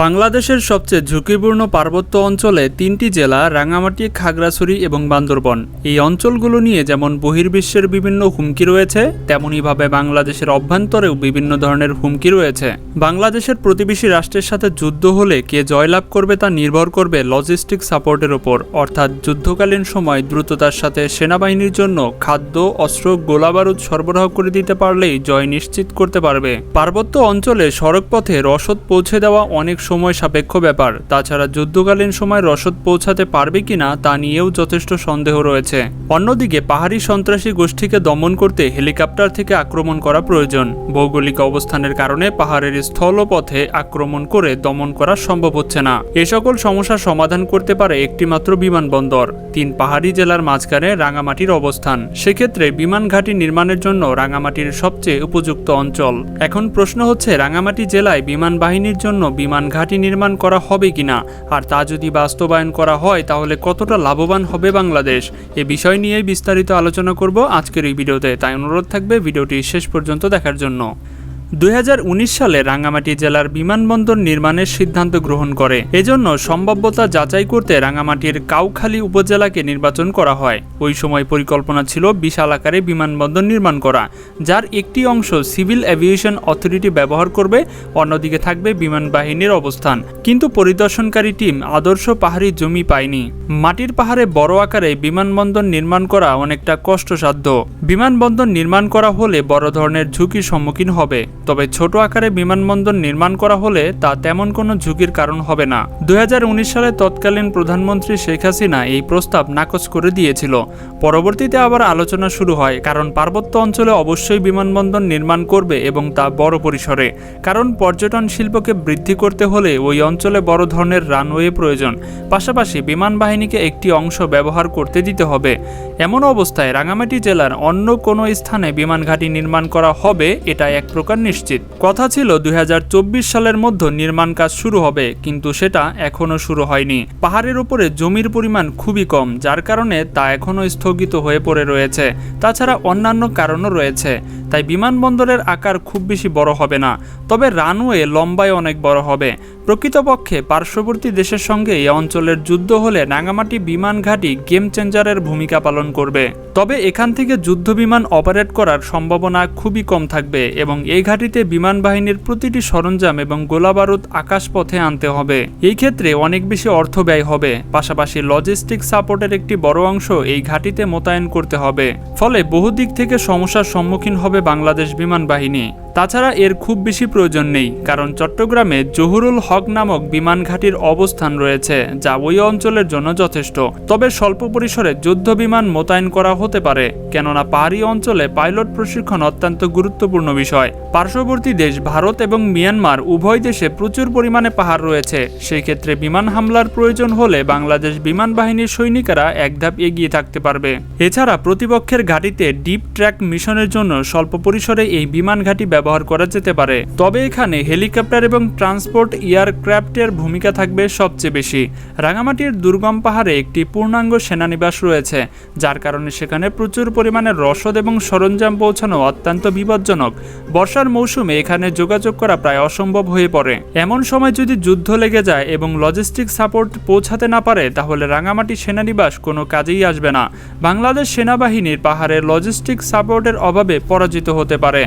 বাংলাদেশের সবচেয়ে ঝুঁকিপূর্ণ পার্বত্য অঞ্চলে তিনটি জেলা, রাঙামাটি, খাগড়াছড়ি এবং বান্দরবন। এই অঞ্চলগুলো নিয়ে যেমন বহির্বিশ্বের বিভিন্ন হুমকি রয়েছে তেমনইভাবে বাংলাদেশের অভ্যন্তরেও বিভিন্ন ধরনের হুমকি রয়েছে। বাংলাদেশের প্রতিবেশী রাষ্ট্রের সাথে যুদ্ধ হলে কে জয়লাভ করবে তা নির্ভর করবে লজিস্টিক সাপোর্টের ওপর অর্থাৎ যুদ্ধকালীন সময় দ্রুততার সাথে সেনাবাহিনীর জন্য খাদ্য, অস্ত্র, গোলাবারুদ সরবরাহ করে দিতে পারলেই জয় নিশ্চিত করতে পারবে। পার্বত্য অঞ্চলে সড়কপথে রসদ পৌঁছে দেওয়া অনেক সময় সাপেক্ষ ব্যাপার। তাছাড়া যুদ্ধকালীন সময় রসদ পৌঁছাতে পারবে কিনা তা নিয়েও যথেষ্ট সন্দেহ রয়েছে। অন্যদিকে, পাহাড়ি সন্ত্রাসী গোষ্ঠীকে দমন করতে হেলিকপ্টার থেকে আক্রমণ করা প্রয়োজন। ভৌগোলিক অবস্থানের কারণে পাহাড়ের স্থলপথে আক্রমণ করে দমন করা সম্ভব হচ্ছে না। এ সকল সমস্যার সমাধান করতে পারে একটিমাত্র বিমানবন্দর তিন পাহাড়ি জেলার মাঝখানে রাঙামাটির অবস্থান। সেক্ষেত্রে বিমান ঘাঁটি নির্মাণের জন্য রাঙামাটির সবচেয়ে উপযুক্ত অঞ্চল। এখন প্রশ্ন হচ্ছে, রাঙামাটি জেলায় বিমান বাহিনীর জন্য বিমান ঘাঁটি নির্মাণ করা হবে কি না আর তা যদি বাস্তবায়ন করা হয়, তাহলে কতটা লাভবান হবে বাংলাদেশ? এ বিষয় নিয়ে বিস্তারিত আলোচনা করব আজকের এই ভিডিওতে। তাই অনুরোধ থাকবে ভিডিওটি শেষ পর্যন্ত দেখার জন্য। দুই হাজার উনিশ সালে রাঙ্গামাটি জেলার বিমানবন্দর নির্মাণের সিদ্ধান্ত গ্রহণ করে। এজন্য সম্ভাব্যতা যাচাই করতে রাঙ্গামাটির কাউখালী উপজেলাকে নির্বাচন করা হয়। ওই সময় পরিকল্পনা ছিল বিশাল আকারে বিমানবন্দর নির্মাণ করা, যার একটি অংশ সিভিল এভিয়েশন অথরিটি ব্যবহার করবে, অন্যদিকে থাকবে বিমান বাহিনীর অবস্থান। কিন্তু পরিদর্শনকারী টিম আদর্শ পাহাড়ি জমি পায়নি। মাটির পাহাড়ে বড় আকারে বিমানবন্দর নির্মাণ করা অনেকটা কষ্টসাধ্য। বিমানবন্দর নির্মাণ করা হলে বড় ধরনের ঝুঁকির সম্মুখীন হবে। তবে ছোট আকারে বিমানবন্দর নির্মাণ করা হলে তা তেমন কোনো ঝুঁকির কারণ হবে না। দু হাজার উনিশ সালে তৎকালীন প্রধানমন্ত্রী শেখ হাসিনা এই প্রস্তাব নাকচ করে দিয়েছিল। পরবর্তীতে আবার আলোচনা শুরু হয়, কারণ পার্বত্য অঞ্চলে অবশ্যই বিমানবন্দর নির্মাণ করবে এবং তা বড় পরিসরে। কারণ পর্যটন শিল্পকে বৃদ্ধি করতে হলে ওই অঞ্চলে বড় ধরনের রানওয়ে প্রয়োজন। পাশাপাশি বিমান বাহিনীকে একটি অংশ ব্যবহার করতে দিতে হবে। এমন অবস্থায় রাঙামাটি জেলার অন্য কোনো স্থানে বিমান ঘাঁটি নির্মাণ করা হবে, এটা এক প্রকার নিশ্চিত। কথা ছিল দুই হাজার চব্বিশ সালের মধ্যে নির্মাণ কাজ শুরু হবে, কিন্তু সেটা এখনও শুরু হয়নি। পাহাড়ের উপরে জমির পরিমাণ খুবই কম, যার কারণে তা এখনও স্থগিত হয়ে পড়ে রয়েছে। তাছাড়া অন্যান্য কারণও রয়েছে, তাই বিমানবন্দরের আকার খুব বেশি বড় হবে না। তবে রানওয়ে লম্বায় অনেক বড় হবে। প্রকৃতপক্ষে পার্শ্ববর্তী দেশের সঙ্গে এই অঞ্চলের যুদ্ধ হলে রাঙামাটি বিমান ঘাঁটি গেম চেঞ্জারের ভূমিকা পালন করবে। তবে এখান থেকে যুদ্ধ বিমান অপারেট করার সম্ভাবনা খুবই কম থাকবে এবং এই ঘাঁটিতে বিমান বাহিনীর প্রতিটি সরঞ্জাম এবং গোলাবারুদ আকাশপথে আনতে হবে। এই ক্ষেত্রে অনেক বেশি অর্থ ব্যয় হবে। পাশাপাশি লজিস্টিক সাপোর্টের একটি বড় অংশ এই ঘাঁটিতে মোতায়েন করতে হবে। ফলে বহু দিক থেকে সমস্যার সম্মুখীন হবে বাংলাদেশ বিমান বাহিনী তাছাড়া এর খুব বেশি প্রয়োজন নেই, কারণ চট্টগ্রামে জহুরুল হক নামক বিমান ঘাঁটির অবস্থান রয়েছে, যা ওই অঞ্চলের জন্য যথেষ্ট। তবে স্বল্প পরিসরে যুদ্ধ বিমান মোতায়েন করা হতে পারে, কেননা পাহাড়ি অঞ্চলে পাইলট প্রশিক্ষণ অত্যন্ত গুরুত্বপূর্ণ বিষয়। পার্শ্ববর্তী দেশ ভারত এবং মিয়ানমার উভয় দেশে প্রচুর পরিমাণে পাহাড় রয়েছে, সেই ক্ষেত্রে বিমান হামলার প্রয়োজন হলে বাংলাদেশ বিমান বাহিনীর সৈনিকেরা এক ধাপ এগিয়ে থাকতে পারবে। এছাড়া প্রতিপক্ষের ঘাঁটিতে ডিপ ট্র্যাক মিশনের জন্য স্বল্প পরিসরে এই বিমান ঘাঁটি ব্যবহার করা যেতে পারে। তবে এখানে হেলিকপ্টার এবং ট্রান্সপোর্ট এয়ারক্রাফটের ভূমিকা থাকবে সবচেয়ে বেশি। রাঙামাটির দুর্গম পাহাড়ে একটি পূর্ণাঙ্গ সেনানিবাস রয়েছে, যার কারণে সেখানে প্রচুর পরিমাণে রসদ এবং সরঞ্জাম পৌঁছানো অত্যন্ত বিপজ্জনক। বর্ষার মৌসুমে এখানে যোগাযোগ করা প্রায় অসম্ভব হয়ে পড়ে। এমন সময় যদি যুদ্ধ লেগে যায় এবং লজিস্টিক সাপোর্ট পৌঁছাতে না পারে, তাহলে রাঙামাটি সেনানিবাস কোনো কাজেই আসবে না। বাংলাদেশ সেনাবাহিনীর পাহাড়ে লজিস্টিক সাপোর্টের অভাবে পরাজিত হতে পারে।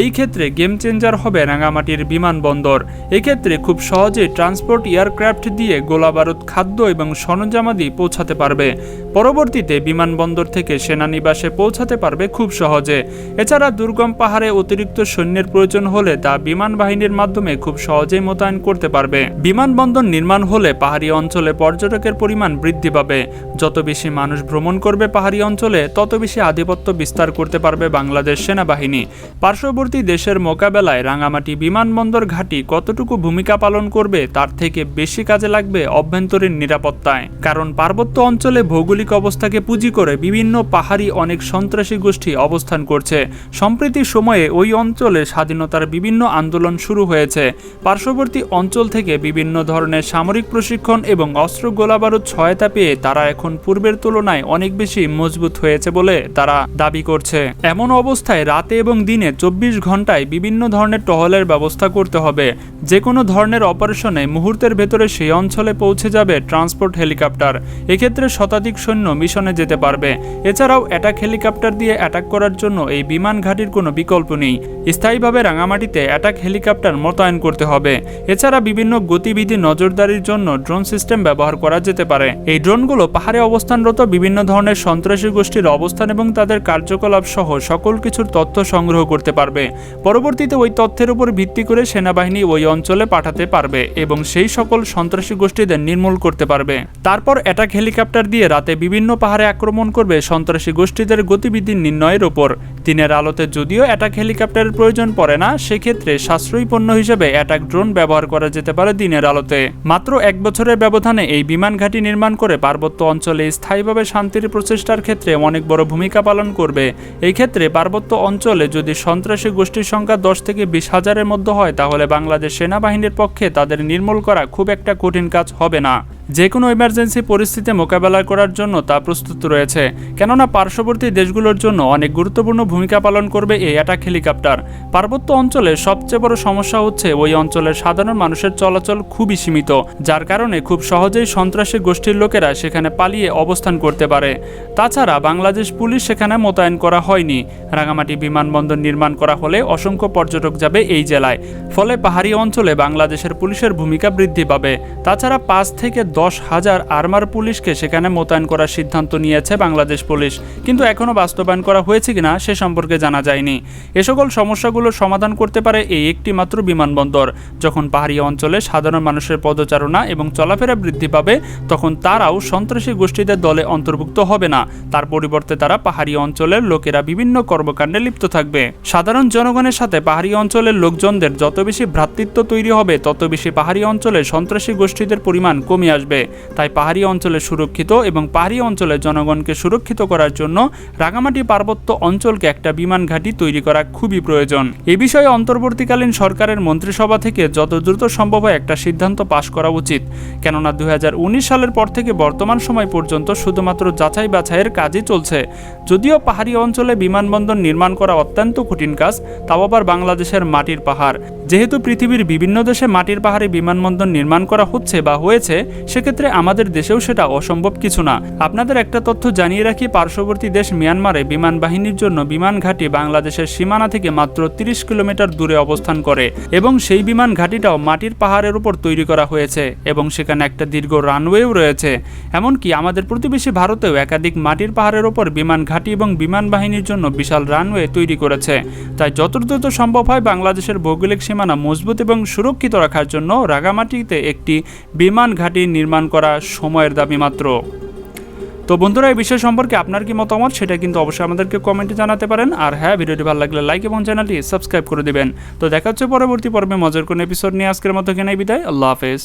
এই ক্ষেত্রে গেম চেঞ্জার হবে রাঙামাটির বিমানবন্দর এক্ষেত্রে খুব সহজে ট্রান্সপোর্ট এয়ারক্রাফট দিয়ে গোলাবারুদ খাদ্য এবং সরঞ্জামাদি পৌঁছাতে পারবে। পরবর্তীতে বিমানবন্দর থেকে সেনানিবাসে পৌঁছাতে পারবে খুব সহজে। এছাড়া দুর্গম পাহাড়ে অতিরিক্ত সৈন্যের প্রয়োজন হলে তা বিমান বাহিনীর মাধ্যমে খুব সহজেই মোতায়েন করতে পারবে। বিমানবন্দর নির্মাণ হলে পাহাড়ি অঞ্চলে পর্যটকের পরিমাণ বৃদ্ধি পাবে। যত বেশি মানুষ ভ্রমণ করবে পাহাড়ি অঞ্চলে, তত বেশি আধিপত্য বিস্তার করতে পারবে বাংলাদেশ সেনাবাহিনী। পার্শ্ববর্তী দেশের মোকাবেলায় রাঙামাটি বিমানবন্দর ঘাঁটি কতটুকু ভূমিকা পালন করবে তার থেকে বেশি কাজে লাগবে অভ্যন্তরীণ নিরাপত্তায়। কারণ পার্বত্য অঞ্চলে ভৌগোলিক অবস্থাকে পুঁজি করে বিভিন্ন পাহাড়ি অনেক সন্ত্রাসী গোষ্ঠী অবস্থান করছে। সম্প্রতি সময়ে ওই অঞ্চলে স্বাধীনতার বিভিন্ন আন্দোলন শুরু হয়েছে। পার্শ্ববর্তী অঞ্চল থেকে বিভিন্ন ধরনের সামরিক প্রশিক্ষণ এবং অস্ত্র গোলাবারুদ সহায়তা পেয়ে তারা এখন পূর্বের তুলনায় অনেক বেশি মজবুত হয়েছে বলে তারা দাবি করছে। এমন অবস্থায় রাতে এবং দিনে চব্বিশ ঘন্টায় এলাকায় বিভিন্ন ধরনের টহলের ব্যবস্থা করতে হবে। যে কোনো ধরনের অপারেশনে মুহূর্তের ভেতরে সেই অঞ্চলে পৌঁছে যাবে ট্রান্সপোর্ট হেলিকপ্টার। এক্ষেত্রে শতাধিক সৈন্য মিশনে যেতে পারবে। এছাড়াও অ্যাটাক হেলিকপ্টার দিয়ে অ্যাটাক করার জন্য এই বিমান ঘাঁটির কোনো বিকল্প নেই। স্থায়ীভাবে রাঙামাটিতে অ্যাটাক হেলিকপ্টার মোতায়েন করতে হবে। এছাড়া বিভিন্ন গতিবিধি নজরদারির জন্য ড্রোন সিস্টেম ব্যবহার করা যেতে পারে। এই ড্রোনগুলো পাহাড়ে অবস্থানরত বিভিন্ন ধরনের সন্ত্রাসী গোষ্ঠীর অবস্থান এবং তাদের কার্যকলাপ সহ সকল কিছুর তথ্য সংগ্রহ করতে পারবে। পরবর্তীতে ওই তথ্যের উপর ভিত্তি করে সেনাবাহিনী ওই অঞ্চলে পাঠাতে পারবে এবং সেই সকল সন্ত্রাসী গোষ্ঠীদের নির্মূল করতে পারবে। তারপর অ্যাটাক হেলিকপ্টার দিয়ে রাতে বিভিন্ন পাহাড়ে আক্রমণ করবে সন্ত্রাসী গোষ্ঠীদের গতিবিধি নির্ণয়ের ওপর দিনের আলোতে যদিও অ্যাটাক হেলিকপ্টারের প্রয়োজন পড়ে না, সেক্ষেত্রে সাশ্রয়ী পণ্য হিসেবে অ্যাটাক ড্রোন ব্যবহার করা যেতে পারে দিনের আলোতে। মাত্র এক বছরের ব্যবধানে এই বিমান ঘাঁটি নির্মাণ করে পার্বত্য অঞ্চলে স্থায়ীভাবে শান্তির প্রচেষ্টার ক্ষেত্রে অনেক বড় ভূমিকা পালন করবে। এই ক্ষেত্রে পার্বত্য অঞ্চলে যদি সন্ত্রাসী গোষ্ঠীর সংখ্যা দশ থেকে বিশ হাজারের মধ্যে হয়, তাহলে বাংলাদেশ সেনাবাহিনীর পক্ষে তাদের নির্মূল করা খুব একটা কঠিন কাজ হবে না। যে কোনো ইমার্জেন্সি পরিস্থিতি মোকাবেলা করার জন্য তা প্রস্তুত রয়েছে। কেননা পার্শ্ববর্তী দেশগুলোর জন্য অনেক গুরুত্বপূর্ণ ভূমিকা পালন করবে এই অ্যাটাক হেলিকপ্টার পার্বত্য অঞ্চলে সবচেয়ে বড় সমস্যা হচ্ছে ওই অঞ্চলের সাধারণ মানুষের চলাচল খুবই সীমিত, যার কারণে খুব সহজেই সন্ত্রাসী গোষ্ঠীর লোকেরা সেখানে পালিয়ে অবস্থান করতে পারে। তাছাড়া বাংলাদেশ পুলিশ সেখানে মোতায়েন করা হয়নি। রাঙামাটি বিমানবন্দর নির্মাণ করা হলে অসংখ্য পর্যটক যাবে এই জেলায়। ফলে পাহাড়ি অঞ্চলে বাংলাদেশের পুলিশের ভূমিকা বৃদ্ধি পাবে। তাছাড়া পাঁচ থেকে দশ হাজার আর্মার পুলিশকে সেখানে মোতায়েন করার সিদ্ধান্ত নিয়েছে বাংলাদেশ পুলিশ। কিন্তু এখনও বাস্তবায়ন করা হয়েছে কিনা সে সম্পর্কে জানা যায়নি। এ সকল সমস্যাগুলোর সমাধান করতে পারে এই একটি মাত্র বিমানবন্দর। যখন পাহাড়ি অঞ্চলে সাধারণ মানুষের পদচারণা এবং চলাফেরা বৃদ্ধি পাবে, তখন তারাও সন্ত্রাসী গোষ্ঠীদের দলে অন্তর্ভুক্ত হবে না। তার পরিবর্তে তারা পাহাড়ি অঞ্চলের লোকেরা বিভিন্ন কর্মকাণ্ডে লিপ্ত থাকবে। সাধারণ জনগণের সাথে পাহাড়ি অঞ্চলের লোকজনদের যত বেশি ভ্রাতৃত্ব তৈরি হবে, তত বেশি পাহাড়ি অঞ্চলে সন্ত্রাসী গোষ্ঠীদের পরিমাণ কমে আসবে। তাই পাহাড়ি অঞ্চলে সুরক্ষিত এবং পাহাড়ি অঞ্চলের জনগণকে সুরক্ষিত করার জন্য রাঙামাটি পার্বত্য অঞ্চলকে একটা বিমান ঘাঁটি তৈরি করা খুবই প্রয়োজন। এ বিষয়ে অন্তর্বর্তীকালীন সরকারের মন্ত্রিসভা থেকে যত দ্রুত সম্ভব হয় একটা সিদ্ধান্ত পাশ করা উচিত। কেননা দু হাজার উনিশ সালের পর থেকে বর্তমান সময় পর্যন্ত শুধুমাত্র যাচাই বাছাইয়ের কাজই চলছে। যদিও পাহাড়ি অঞ্চলে বিমানবন্দর নির্মাণ করা অত্যন্ত কঠিন কাজ, তাও আবার বাংলাদেশের মাটির পাহাড়। যেহেতু পৃথিবীর বিভিন্ন দেশে মাটির পাহাড়ে বিমানবন্দর নির্মাণ করা হচ্ছে বা হয়েছে সেক্ষেত্রে আমাদের দেশেও সেটা অসম্ভব কিছু না। আপনাদের একটা তথ্য জানিয়ে রাখি, পার্শ্ববর্তী দেশ মিয়ানমারে বিমান বাহিনীর জন্য বিমান ঘাঁটি বাংলাদেশের সীমানা থেকে মাত্র 30 কিলোমিটার দূরে অবস্থান করে এবং সেই বিমান ঘাঁটিটাও মাটির পাহাড়ের উপর তৈরি করা হয়েছে এবং সেখানে একটা দীর্ঘ রানওয়েও রয়েছে। এমনকি আমাদের প্রতিবেশী ভারতেও একাধিক মাটির পাহাড়ের ওপর বিমান ঘাঁটি এবং বিমান বাহিনীর জন্য বিশাল রানওয়ে তৈরি করেছে। তাই যত দ্রুত সম্ভব হয় বাংলাদেশের ভৌগোলিক সীমানা মজবুত এবং সুরক্ষিত রাখার জন্য রাগামাটিতে একটি বিমান ঘাঁটি নির্মাণ করা সময়ের দাবি মাত্র। তো বন্ধুরা, এই বিষয় সম্পর্কে আপনার কি মতামত সেটা কিন্তু অবশ্যই আমাদেরকে কমেন্টে জানাতে পারেন। আর হ্যাঁ ভিডিওটি ভালো লাগলে লাইক এবং চ্যানেলটি সাবস্ক্রাইব করে দেবেন। তো দেখা হচ্ছে পরবর্তী পর্বে মজার কোনো এপিসোড নিয়ে আজকের মতো কেনাই বিদায়। আল্লাহ হাফেজ।